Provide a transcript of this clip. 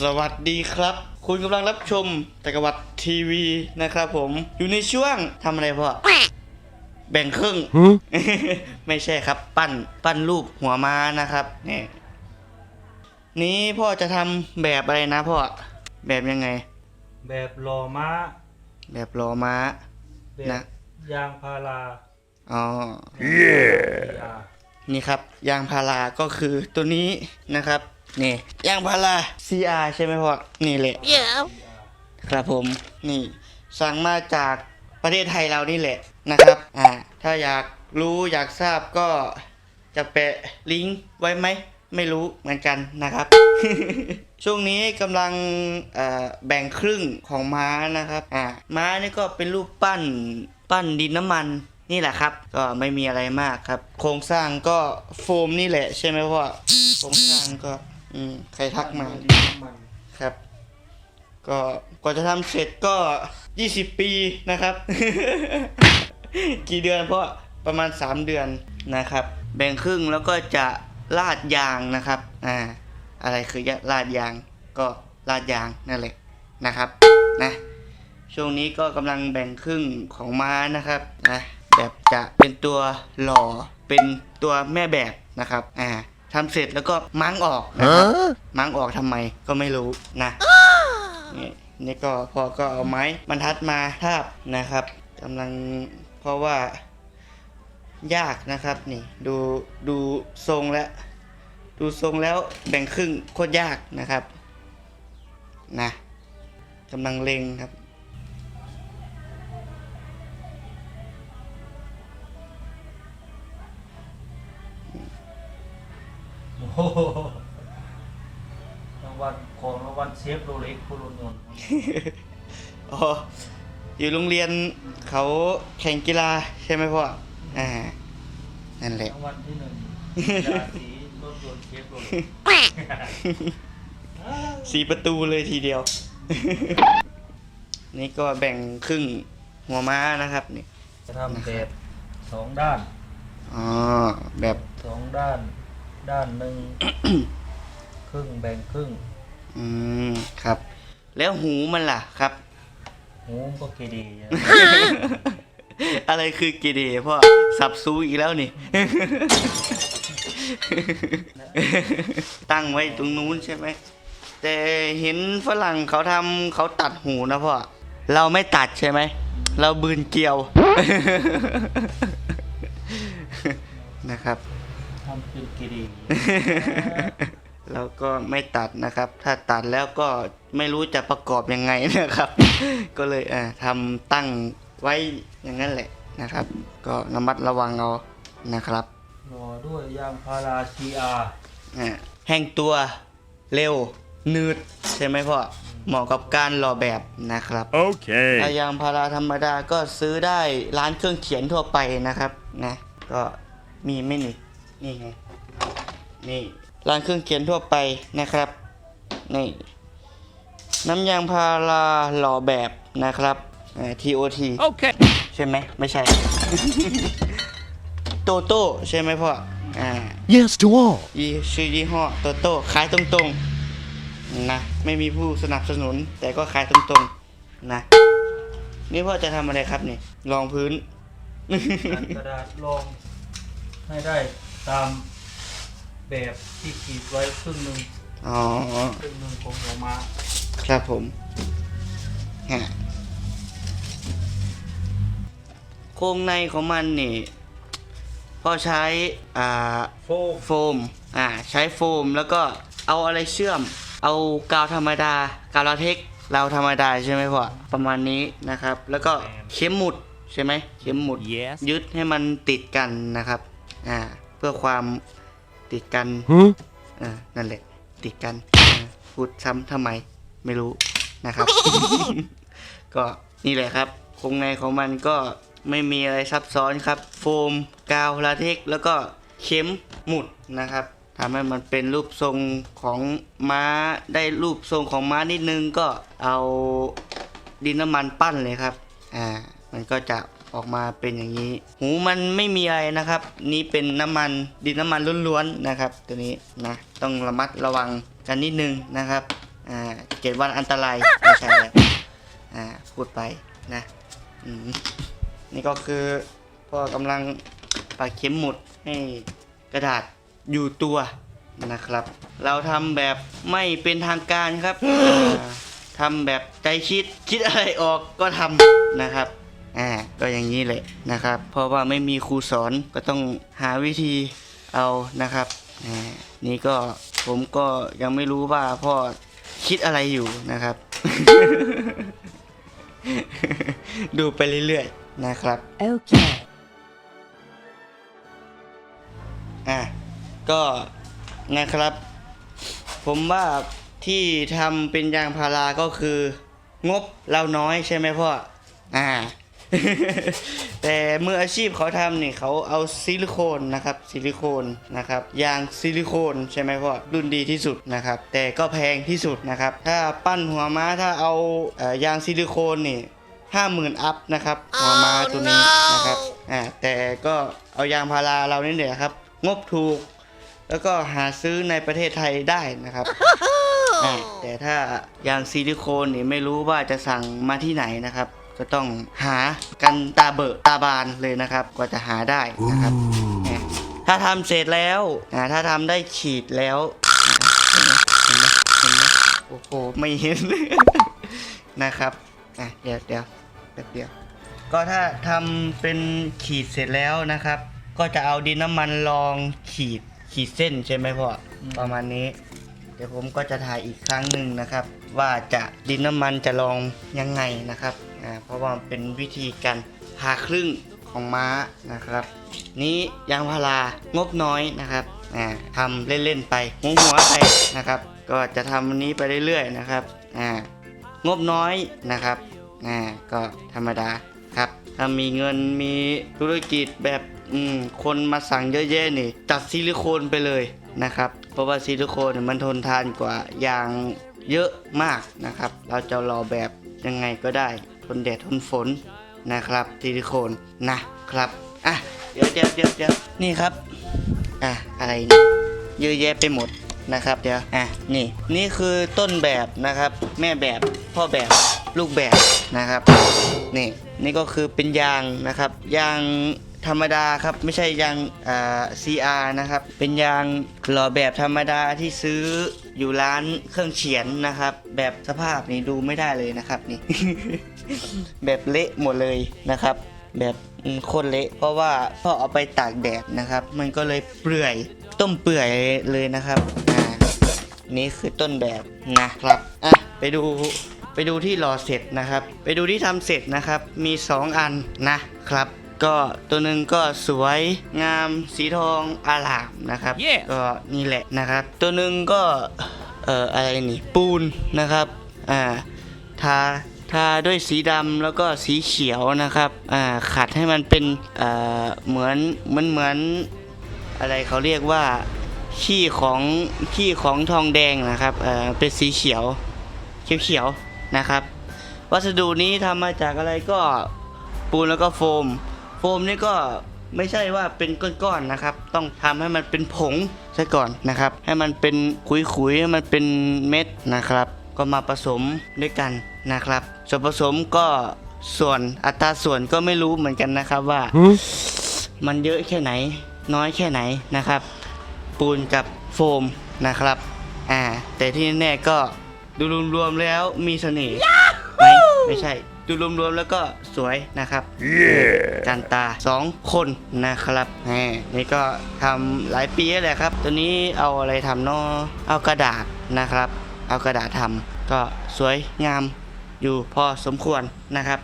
สวัสดีครับ คุณกำลังรับชมจักรวรรดิทีวีนะครับผมอยู่ในช่วงทำอะไรพ่อแบ่งครึ่ง ไม่ใช่ครับ ปั้นปั้นรูปหัวม้านะครับนี่นี้พ่อจะทำแบบอะไรนะพ่อแบบยังไง แบบหล่อม้า แบบล้อม้าแบนะบยางพาราอ๋อยานี่ครับ ยางพาราก็คือตัวนี้นะครับ นี่ยางพารา CR ใช่ไหมพ่อนี่แหละครับผมนี่สั่งมาจากประเทศไทยเรานี่แหละนะครับอ่าถ้าอยากรู้อยากทราบก็จะแปะลิงก์ไว้ไหมไม่รู้เหมือนกันนะครับ ช่วงนี้กำลังเอ่อแบ่งครึ่งของม้านะครับอ่าม้านี่ก็เป็นรูปปั้นปั้นดินน้ำมันนี่แหละครับ ก็ไม่มีอะไรมากครับ โครงสร้างก็โฟมนี่แหละใช่ไหมพ่อโครงสร้างก็ อืมใครทักมาดินน้ำมันครับ ก็กว่าจะทำเสร็จก็20ปีนะครับ กี่เดือนเพราะประมาณ3เดือนนะครับ แบ่งครึ่งแล้วก็จะลาดยางนะครับ อ่า อะไรคือลาดยาง ก็ลาดยางนั่นแหละนะครับ นะ ช่วงนี้ก็กำลังแบ่งครึ่งของม้านะครับ นะ แบบจะเป็นตัวหล่อ เป็นตัวแม่แบบนะครับ อ่า ทำเสร็จแล้วก็มั้งออกนะครับมั้งออกทำไมก็ไม่รู้นะนี่นี่ก็พอก็เอาไม้บรรทัดมาทาบนะครับกำลังเพราะว่า ยากนะครับนี่ดูดูทรงแล้ว ดูทรงแล้วแบ่งครึ่งโคตรยากนะครับนะกำลังเล็งครับ โอ้โหรางวัลของรางวัลเชฟโรเล็กคุรุนนท์อ๋ออยู่โรงเรียนเขาแข่งกีฬาใช่ไหมพ่อ อ่า นั่นแหละ รางวัลที่หนึ่งยาสีรถยนต์เชฟโรเล็กสีประตูเลยทีเดียว นี่ก็แบ่งครึ่งหัวม้านะครับนี่จะทำแบบสองด้าน อ๋อ แบบสองด้าน ด้านหนึ่ง ครึ่งแบ่งครึ่ง อืมครับ แล้วหูมันล่ะครับ หูก็เกดีอะอะไรคือกีเดพ่อสับซูอีกแล้วนี่ ตั้งไว้ตรงนู้นใช่ไหม แต่เห็นฝรั่งเขาทำเขาตัดหูนะพ่อ เราไม่ตัดใช่ไหม เราบืนเกลียว นะครับ ทำเป็นเกดีแล้วก็ไม่ตัดนะครับ ถ้าตัดแล้วก็ไม่รู้จะประกอบยังไงนะครับ ก็เลยเอ่อทำตั้งไว้อย่างนั้นแหละนะครับ ก็ระมัดระวังเอานะครับรอด้วยยางพาราซีอาร์อ่าแห้งตัวเร็วหนืดใช่ไหมพ่อเหมาะกับการรอแบบนะครับ Okay. ถ้ายางพาราธรรมดาก็ซื้อได้ร้านเครื่องเขียนทั่วไปนะครับนะก็มีไม่นี่ นี่ไง นี่ ร้านเครื่องเขียนทั่วไปนะครับ นี่ น้ำยางพาราหล่อแบบนะครับอ่า TOT Okay. ใช่ไหม ไม่ใช่ โตโต้ใช่ไหมพ่อ อ่า Yes to all. ยี่ชื่อยี่ห้อโตโต้ขายตรงๆ นะ ไม่มีผู้สนับสนุน แต่ก็ขายตรงๆ นะ นี่พ่อจะทำอะไรครับนี่รองพื้นอัดกระดาษรองให้ได้ ตามแบบที่ขีดไว้ครึ่งหนึ่งอ๋อ ครึ่งหนึ่งของหัวม้าครับผมฮะโครงในของมันนี่พ่อใช้อ่าโฟมโฟมอ่าใช้โฟมแล้วก็เอาอะไรเชื่อม เอากาวธรรมดากาวลาเทคซ์เราธรรมดาใช่ไหมพ่อประมาณนี้นะครับ แล้วก็เข็มหมุดใช่ไหมเข็มหมุด Yes. ยึดให้มันติดกันนะครับอ่าเพื่อความติดกัน Huh? อ่านั่นแหละ ติดกันอ่าพูดซ้ำทำไมไม่รู้นะครับ ก็นี่แหละครับโครงในของมันก็ไม่มีอะไรซับซ้อนครับ โฟมกาวลาเทกซ์แล้วก็เข็มหมุดนะครับทำให้มันเป็นรูปทรงของม้าได้รูปทรงของม้านิดนึงก็เอาดินน้ำมันปั้นเลยครับ อ่า มันก็จะ ออกมาเป็นอย่างนี้ หูมันไม่มีอะไรนะครับ นี่เป็นน้ำมันดินน้ำมันล้วนๆนะครับ ตัวนี้นะต้องระมัดระวังกันนิดนึงนะครับอ่าเจ็ดวันอันตรายไม่ใช่แล้วอ่าพูดไปนะอืมนี่ก็คือพ่อกำลังปักเข็มหมุดให้กระดาษอยู่ตัวนะครับ เราทำแบบไม่เป็นทางการครับอ่าทำแบบใจคิดคิดอะไรออกก็ทำนะครับ อ่าก็อย่างนี้เลยนะครับ เพราะว่าไม่มีครูสอนก็ต้องหาวิธีเอานะครับอ่านี่ก็ผมก็ยังไม่รู้ว่าพ่อคิดอะไรอยู่นะครับ ดูไปเรื่อยๆนะครับ Okay. อะก็นะครับ ผมว่าที่ทำเป็นยางพาราก็คือ งบเราน้อยใช่ไหมพ่ออ่า แต่มืออาชีพเขาทำนี่เขาเอาซิลิโคนนะครับซิลิโคนนะครับยางซิลิโคนใช่ไหมพ่อรุ่นดีที่สุดนะครับแต่ก็แพงที่สุดนะครับถ้าปั้นหัวม้าถ้าเอาเอ่อยางซิลิโคนนี่ห้าหมื่นอัพนะครับหัวม้าตัวนี้นะครับอ่าแต่ก็เอายางพาราเรานี่แหละครับงบถูก แล้วก็หาซื้อในประเทศไทยได้นะครับอ่าแต่ถ้ายางซิลิโคนนี่ไม่รู้ว่าจะสั่งมาที่ไหนนะครับ ก็ต้องหากันตาเบิกตาบานเลยนะครับกว่าจะหาได้นะครับอะถ้าทำเสร็จแล้วอ่าถ้าทำได้ขีดแล้วเห็นไหมเห็นไหมเห็นไหมโอ้โหไม่เห็น นะครับอะเดี๋ยวเดี๋ยวแป๊บเดียว ก็ถ้าทำเป็นขีดเสร็จแล้วนะครับ ก็จะเอาดินน้ำมันรองขีดขีดเส้นใช่ไหมพ่ออมประมาณนี้ เดี๋ยวผมก็จะถ่ายอีกครั้งหนึ่งนะครับ ว่าจะดินน้ำมันจะลองยังไงนะครับ อ่าเพราะว่าเป็นวิธีการผ่าครึ่งของม้านะครับ นี้ยางพารางบน้อยนะครับอ่าทำเล่นๆไปหัวหัวไปนะครับ ก็จะทำอันนี้ไปเรื่อยๆนะครับอ่างบน้อยนะครับอ่าก็ธรรมดาครับถ้ามีเงินมีธุรกิจแบบอืมคนมาสั่งเยอะแยะนี่จัดซิลิโคนไปเลยนะครับ เพราะว่าซิลิโคนมันทนทานกว่ายางเยอะมากนะครับ เราจะรอแบบยังไงก็ได้ ทนแดดทนฝนนะครับซิลิโคนนะครับอะเดี๋ยวเดี๋ยวเดี๋ยวเดี๋ยวนี่ครับอะอะไรนี่เยอะแยะไปหมดนะครับเดี๋ยวอะนี่นี่คือต้นแบบนะครับ แม่แบบพ่อแบบลูกแบบนะครับ นี่นี่ก็คือเป็นยางนะครับ ยางธรรมดาครับไม่ใช่ยางอ่า CR นะครับ เป็นยางหล่อแบบธรรมดาที่ซื้ออยู่ร้านเครื่องเขียนนะครับ แบบสภาพนี่ดูไม่ได้เลยนะครับนี่ แบบเละหมดเลยนะครับ แบบอืมโคตรเละ เพราะว่าพ่อเอาไปตากแดดนะครับ มันก็เลยเปื่อยต้มเปื่อยเลยนะครับอ่านี่คือต้นแบบนะครับอะไปดูไปดูที่รอเสร็จนะครับ ไปดูที่ทำเสร็จนะครับ มี 2 อันนะครับ ก็ตัวหนึ่งก็สวยงามสีทองอารามนะครับ Yeah ก็นี่แหละนะครับ ตัวหนึ่งก็เอ่ออะไรนี่ปูนนะครับอ่าทา ทาด้วยสีดำแล้วก็สีเขียวนะครับขัดให้มันเป็นเหมือนเหมือนเหมือนอะไรเขาเรียกว่าขี้ของขี้ของทองแดงนะครับเป็นสีเขียวเขียวๆนะครับ วัสดุนี้ทำมาจากอะไรก็ปูนแล้วก็โฟม โฟมนี่ก็ไม่ใช่ว่าเป็นก้อนๆนะครับ ต้องทำให้มันเป็นผงซะก่อนนะครับ ให้มันเป็นขุยๆให้มันเป็นเม็ดนะครับ ก็มาผสมด้วยกันนะครับ ส่วนผสมก็ส่วนอัตราส่วนก็ไม่รู้เหมือนกันนะครับว่า มันเยอะแค่ไหน น้อยแค่ไหนนะครับ ปูนกับโฟมนะครับอ่าแต่ที่แน่ๆก็ดูรวมๆแล้วมีเสน่ห์ไหมไม่ใช่ ดูรวมๆแล้วก็สวยนะครับกันตาสองคนนะครับแหมนี่ก็ทำหลายปีแล้วแหละครับ ตัวนี้เอาอะไรทำเนาะเอากระดาษนะครับ เอากระดาษทำก็สวยงามอยู่พอสมควรนะครับ